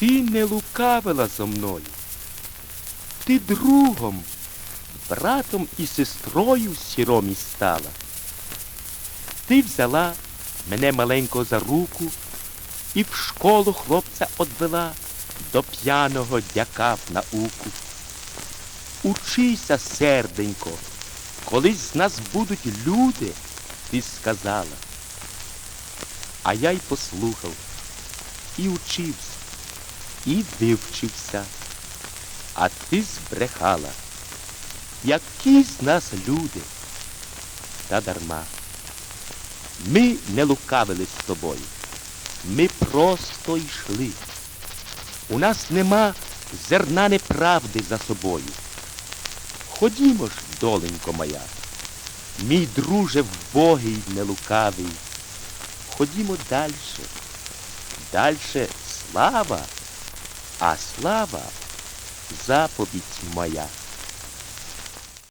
Ти не лукавила зо мною. Ти другом, братом і сестрою сіромі стала. Ти взяла мене маленького за руку і в школу хлопця одвела до п'яного дяка в науку. Учися, серденько, колись з нас будуть люди, ти сказала. А я й послухав, і учився, і вивчився, а ти збрехала. Які з нас люди? Та дарма. Ми не лукавили з тобою. Ми просто йшли. У нас нема зерна неправди за собою. Ходімо ж, доленько моя, мій друже вбогий нелукавий. Ходімо дальше. Дальше слава, а слава заповідь моя.